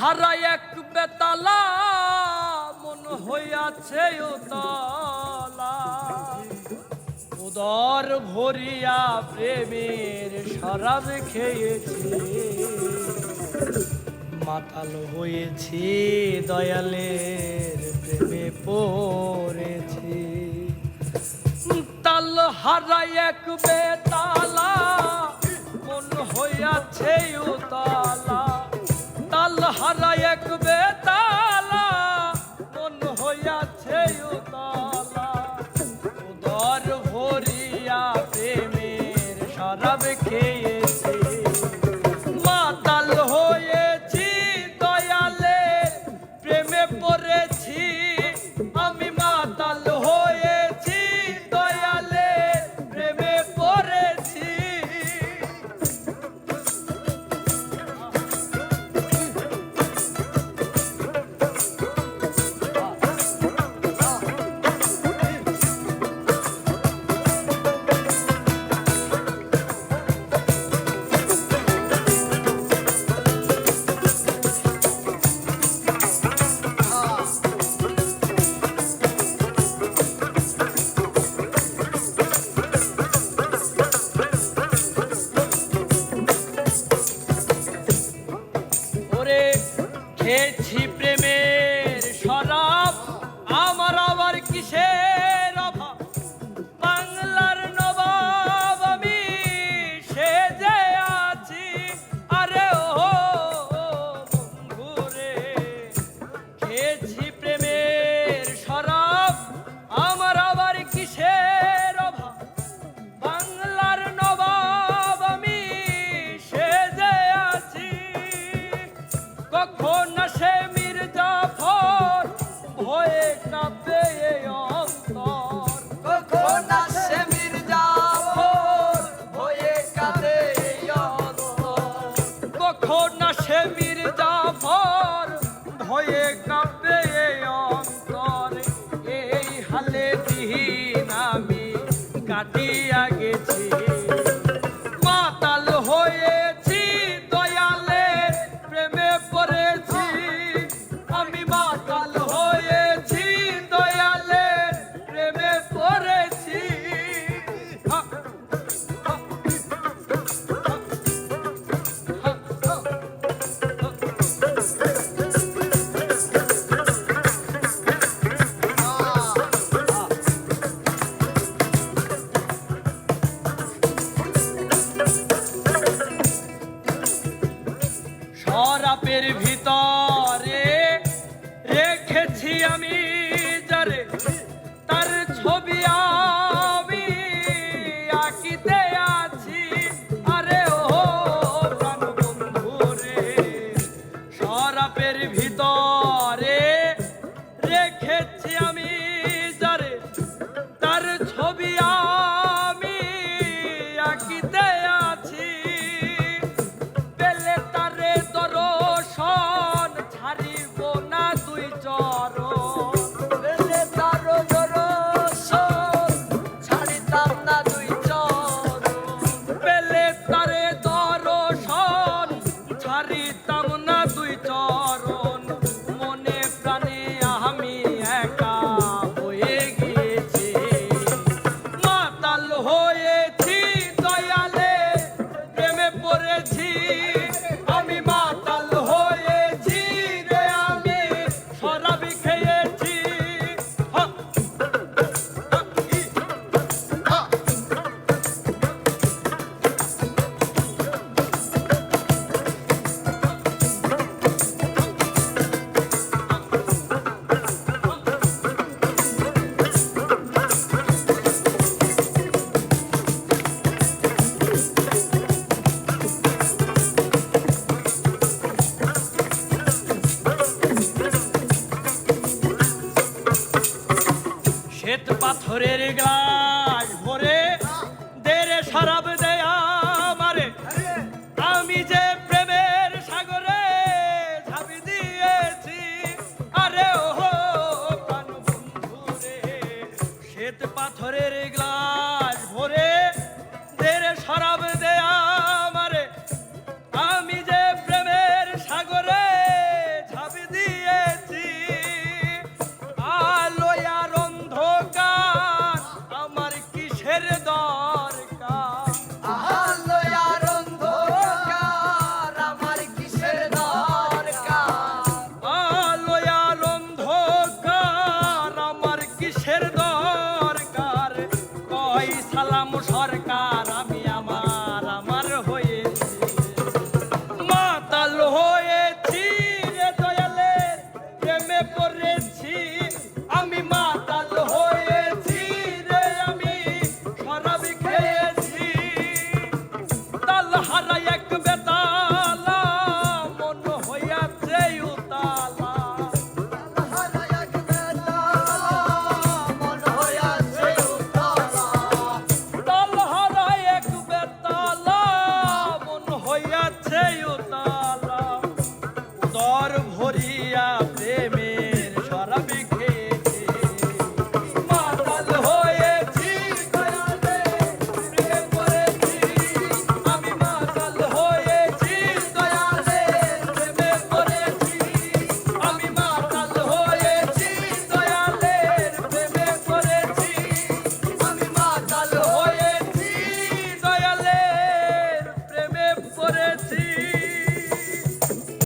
হারা এক বেতালা, মন হইয়াছে উদর ভরিয়া প্রেমের শরাব খেয়েছি। মাতাল হয়েছি, দয়ালের প্রেমে পড়েছি। তাল হারা এক বেতা que çevir dağ দেখেছি আমি যারে, তার ছবি আমি আঁকিতে আছি। আরে ও প্রাণ বন্ধু রে, সরাপের ভিতর Pretty glad. like a better.